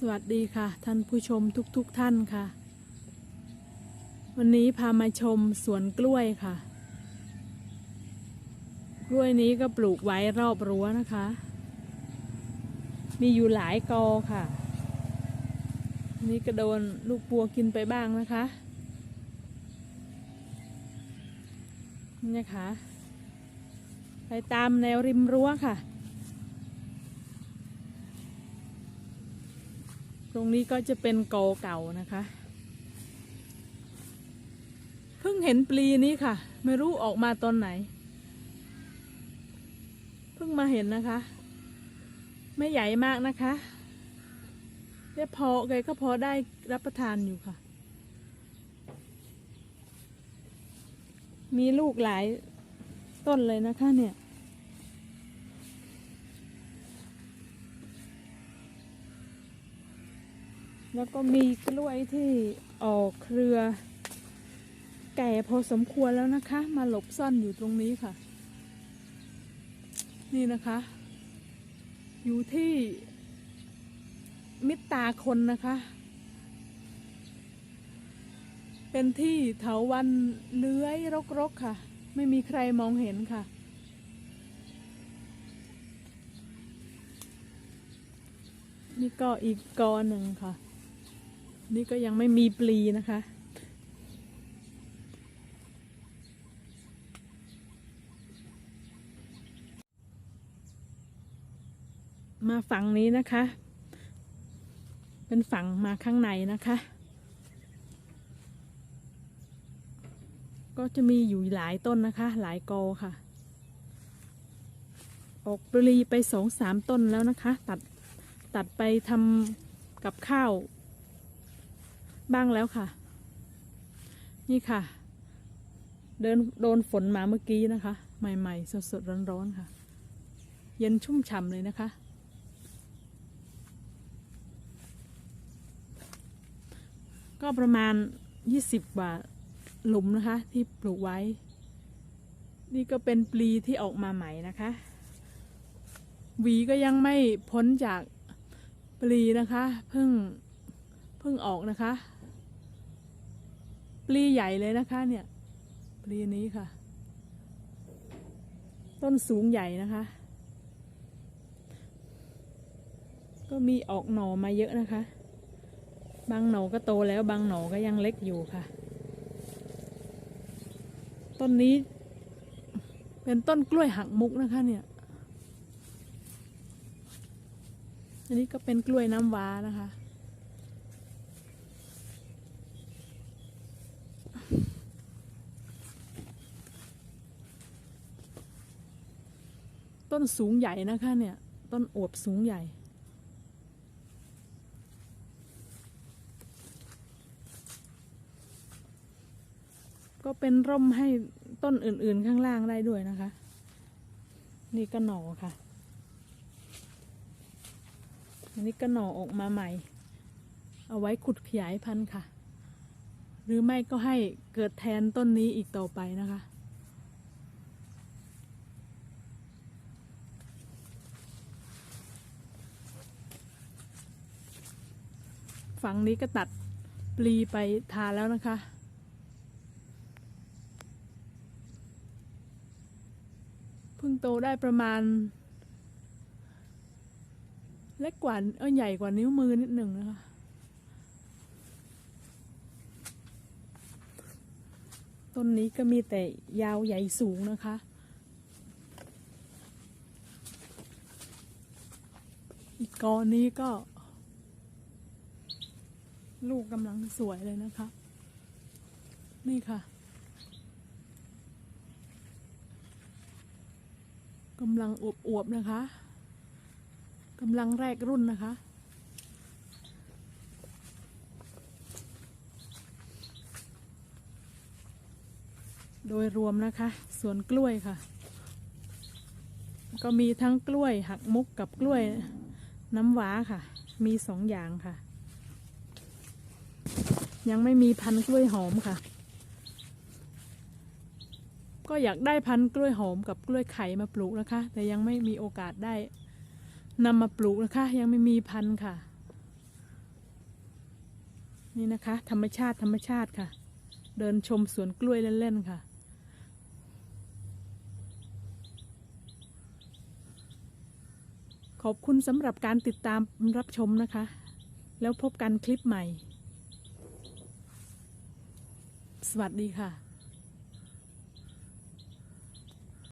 สวัสดีค่ะ ท่านผู้ชมทุกๆทท่านค่ะ วันนี้พามาชมสวนกล้วยค่ะ กล้วยนี้ก็ปลูกไว้รอบรั้วนะคะ มีอยู่หลายกอค่ะ นี่ก็โดนลูกปัวกินไปบ้างนะคะนี่นะคะไปตามแนวริมรั้วค่ะ ตรงนี้ก็จะเป็นกอเก่านะคะ เพิ่งเห็นปลีนี้ค่ะ ไม่รู้ออกมาตอนไหน เพิ่งมาเห็นนะคะ ไม่ใหญ่มากนะคะเรียพอแกก็พอได้รับประทานอยู่ค่ะ มีลูกหลายต้นเลยนะคะเนี่ย แล้วก็มีกล้วยที่ออกเครือ แก่พอสมควรแล้วนะคะ มาหลบซ่อนอยู่ตรงนี้ค่ะ นี่นะคะ อยู่ที่มิตราคนนะคะ เป็นที่เถาวันเลื้อยรกๆค่ะ ไม่มีใครมองเห็นค่ะนี่ก็อีกกอหนึ่งค่ะ นี่ก็ยังไม่มีปลีนะคะ มาฝั่งนี้นะคะ เป็นฝั่งมาข้างในนะคะ ก็จะมีอยู่หลายต้นนะคะ หลายกอค่ะ ออกปลีไปสองสามต้นแล้วนะคะ ตัดตัดไปทำกับข้าว บ้างแล้วค่ะ นี่ค่ะ เดินโดนฝนมาเมื่อกี้นะคะ ใหม่ๆ สดๆ ร้อนๆ ค่ะ เย็นชุ่มฉ่ำเลยนะคะ ก็ประมาณ 20 กว่าหลุมนะคะ ที่ปลูกไว้ นี่ก็เป็นปลีที่ออกมาใหม่นะคะหวีก็ยังไม่พ้นจากปลีนะคะ เพิ่ง งออกนะคะ ปลีใหญ่เลยนะคะเนี่ยปลีนี้ค่ะ ต้นสูงใหญ่นะคะ ก็มีออกหน่อมาเยอะนะคะ บางหน่อก็โตแล้วบางหน่อก็ยังเล็กอยู่ค่ะ ต้นนี้เป็นต้นกล้วยหักมุกนะคะเนี่ย อันนี้ก็เป็นกล้วยน้ำว้านะคะ ต้นสูงใหญ่นะคะเนี่ย ต้นอวบสูงใหญ่ ก็เป็นร่มให้ต้นอื่นๆข้างล่างได้ด้วยนะคะ นี่ก็หน่อค่ะ อันนี้ก็หน่อออกมาใหม่ เอาไว้ขุดขยายพันธุ์ค่ะ หรือไม่ก็ให้เกิดแทนต้นนี้อีกต่อไปนะคะ ฝั่งนี้ก็ตัดปลีไปทาแล้วนะคะ เพิ่งโตได้ประมาณ เล็กกว่าเออใหญ่กว่านิ้วมือนิดหนึ่งนะคะต้นนี้ก็มีแต่ยาวใหญ่สูงนะคะ อีกกอนี้ก็ ลูกกำลังสวยเลยนะคะ นี่ค่ะกำลังอวบๆนะคะกำลังแรกรุ่นนะคะ โดยรวมนะคะ สวนกล้วยค่ะ ก็มีทั้งกล้วยหักมุกกับกล้วยน้ำว้าค่ะ มีสองอย่างค่ะ ยังไม่มีพันธุ์กล้วยหอมค่ะ ก็อยากได้พันธุ์กล้วยหอมกับกล้วยไข่มาปลูกนะคะ แต่ยังไม่มีโอกาสได้นำมาปลูกนะคะ ยังไม่มีพันธุ์ค่ะ นี่นะคะ ธรรมชาติธรรมชาติค่ะ เดินชมสวนกล้วยเล่นๆค่ะขอบคุณสำหรับการติดตามรับชมนะคะ แล้วพบกันคลิปใหม่ สวัสดีค่ะ